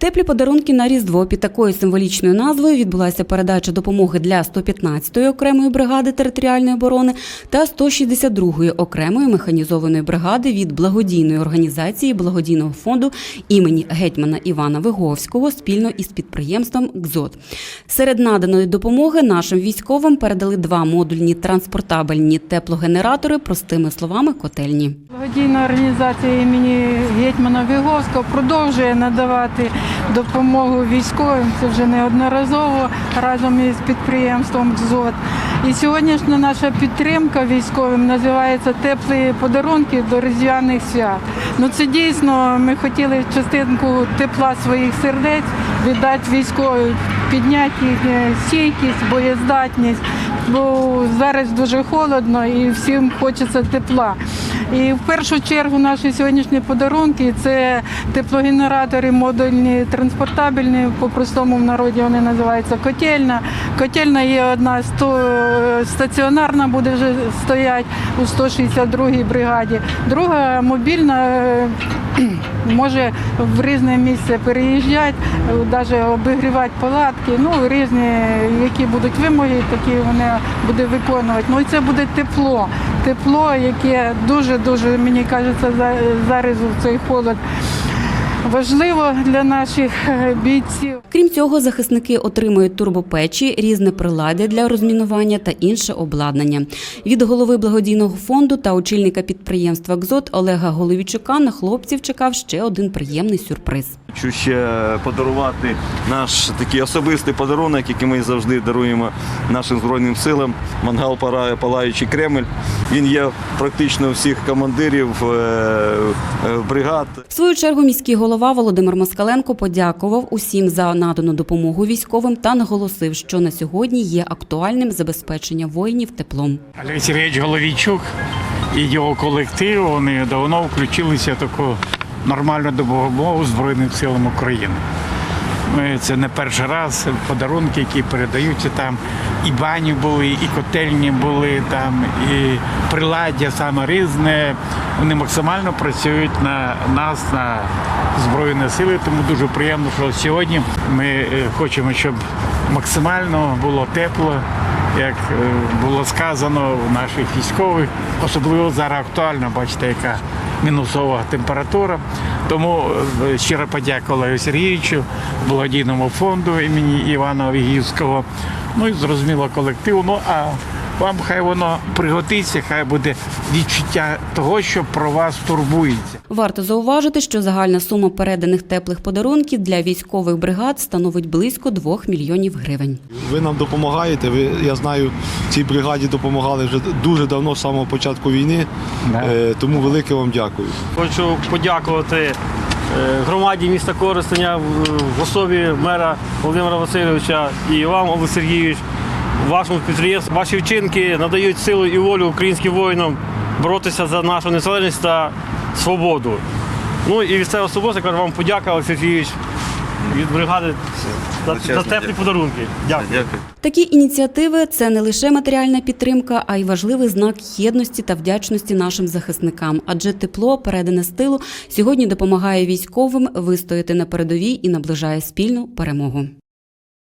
Теплі подарунки на Різдво під такою символічною назвою відбулася передача допомоги для 115-ї окремої бригади територіальної оборони та 162-ї окремої механізованої бригади від благодійної організації благодійного фонду імені гетьмана Івана Виговського спільно із підприємством «КЗОТ». Серед наданої допомоги нашим військовим передали два модульні транспортабельні теплогенератори, простими словами, котельні. Благодійна організація імені Гетьмана Віговського продовжує надавати допомогу військовим. Це вже неодноразово разом із підприємством ДЗОТ. І сьогоднішня наша підтримка військовим називається Теплі подарунки до різдвяних свят. Ну це дійсно ми хотіли частинку тепла своїх сердець віддати військовим, підняти їхню стійкість, боєздатність. Бо зараз дуже холодно і всім хочеться тепла. І в першу чергу наші сьогоднішні подарунки це теплогенератори модульні транспортабельні, по-простому в народі вони називаються котельна. Котельна є одна стаціонарна, буде вже стоять у 162-й бригаді. Друга мобільна може в різне місце переїжджати, навіть обігрівати палатки. Ну, різні, які будуть вимоги, такі вони буде виконувати. Ну і це буде тепло. Тепло, яке дуже-дуже, мені кажеться, за- зараз в цей холод важливо для наших е, бійців. Крім цього, захисники отримують турбопечі, різне приладдя для розмінування та інше обладнання. Від голови благодійного фонду та очільника підприємства «КЗОТ» Олега Головічука на хлопців чекав ще один приємний сюрприз. Хочу ще подарувати наш такий особистий подарунок, який ми завжди даруємо нашим збройним силам. Мангал «Пара- Палаючий Кремль. Він є практично у всіх командирів е, е, бригад. В свою чергу міський голова Володимир Москаленко подякував усім за надану допомогу військовим та наголосив, що на сьогодні є актуальним забезпечення воїнів теплом. Олег Сергійович Головійчук і його колектив вони давно включилися в таку нормальну допомогу Збройним силам України. Це не перший раз подарунки, які передаються там. І бані були, і котельні були там, і приладдя саме різне. Вони максимально працюють на нас, на Збройні сили. Тому дуже приємно, що сьогодні ми е, хочемо, щоб максимально було тепло, як е, було сказано у наших військових. Особливо зараз актуально, бачите, яка мінусова температура. Тому е, щиро подяка Олегу Сергійовичу, благодійному фонду імені Івана Вігівського. Ну і зрозуміло колективу. Ну а вам хай воно пригодиться, хай буде відчуття того, що про вас турбується. Варто зауважити, що загальна сума переданих теплих подарунків для військових бригад становить близько 2 мільйонів гривень. Ви нам допомагаєте. Ви я знаю, цій бригаді допомагали вже дуже давно, з самого початку війни. Да. Е, Тому велике вам дякую. Хочу подякувати е, громаді міста Коростеня в в особі мера Володимира Васильовича і вам, Олег Сергійович, вашому підприємству. Ваші вчинки надають силу і волю українським воїнам боротися за нашу незалежність та свободу. Ну і від себе особисто кажу вам подяка, Олег Сергійович, від бригади за, за теплі подарунки. Дякую. Дякую. Такі ініціативи це не лише матеріальна підтримка, а й важливий знак єдності та вдячності нашим захисникам. Адже тепло, передане з тилу, сьогодні допомагає військовим вистояти на передовій і наближає спільну перемогу.